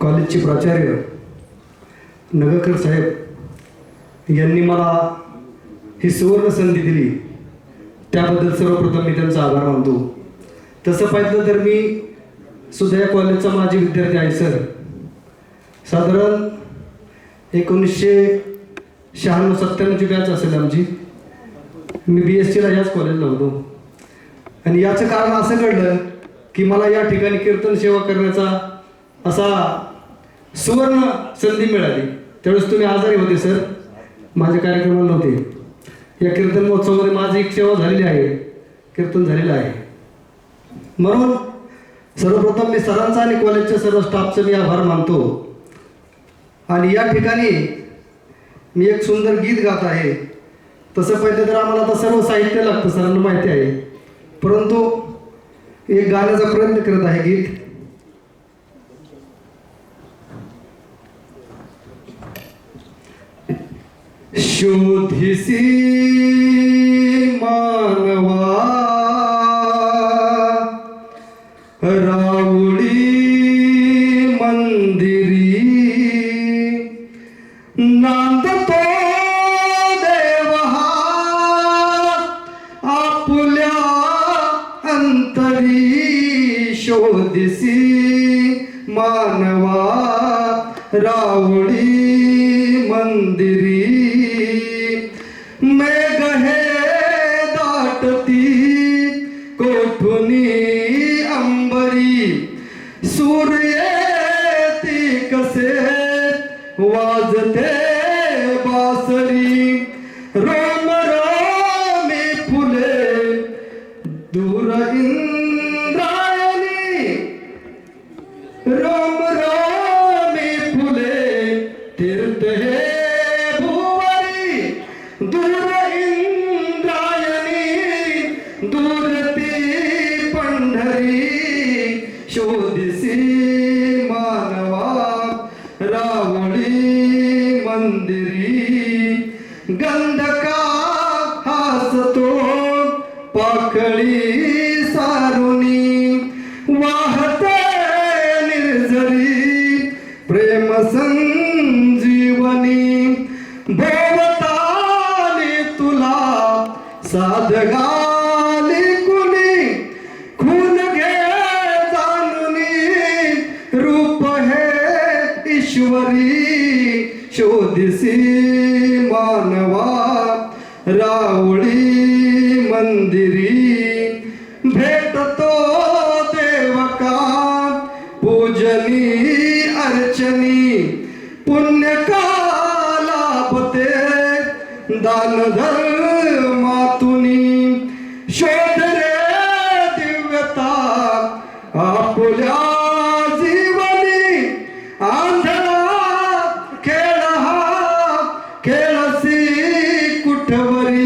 कॉलेजचे प्राचार्य नगरकर साहेब यांनी मला ही सुवर्ण संधी दिली. त्याबद्दल सर्वप्रथम मी त्यांचा आभार मानतो. तसं पाहिलं तर मी सुद्धा या कॉलेजचा माझी विद्यार्थी आहे सर. साधारण एकोणीसशे शहाण्णव सत्त्याण्णवची बॅच असेल आमची. मी बी एस टीला याच कॉलेजला होतो. आणि याचं कारण असं घडलं की मला या ठिकाणी कीर्तन सेवा करण्याचा असा सुवर्ण संधी मिळाली. त्यावेळेस तुम्ही आजारी होते सर. माझ्या कार्यक्रमाला नव्हते. या कीर्तन महोत्सवामध्ये माझी एक सेवा झालेली आहे. कीर्तन झालेलं आहे. म्हणून सर्वप्रथम मी सरांचा आणि कॉलेजच्या सर्व स्टाफचं मी आभार मानतो. आणि या ठिकाणी मी एक सुंदर गीत गात आहे. तसं पहिले तर आम्हाला आता सर्व साहित्य लागतं सरांना माहिती आहे. परंतु एक गाण्याचा प्रयत्न करत आहे गीत. शोधिसी मानवा रावळी मंदिरी। नांदतो तो हा आपल्या अंतरी शोधिसी मानवा रावळी सूर्य ती कसे? वाजते बासरी. साधगाली कुणी? खून घे जाणुनी. रूप हे ईश्वरी. शोधिसी मानवा रावळी मंदिरी. भेटतो देवका पूजनी अर्चनी पुण्य दान धर्मातुनी शोध रे दिव्यता आपुल्या जीवनी आंधळा खेळ खेळसी कुठवरी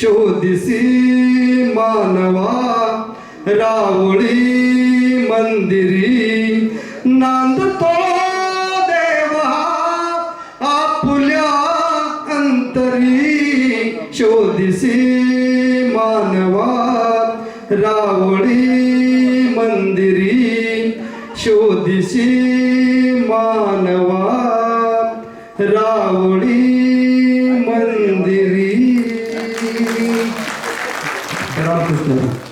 शोधिसी मानवा रावळी मंदिरी तरी शोधिसी मानवा रावळी मंदिरी. शोधिसी मानवा रावळी मंदिरी. रामकृष्ण.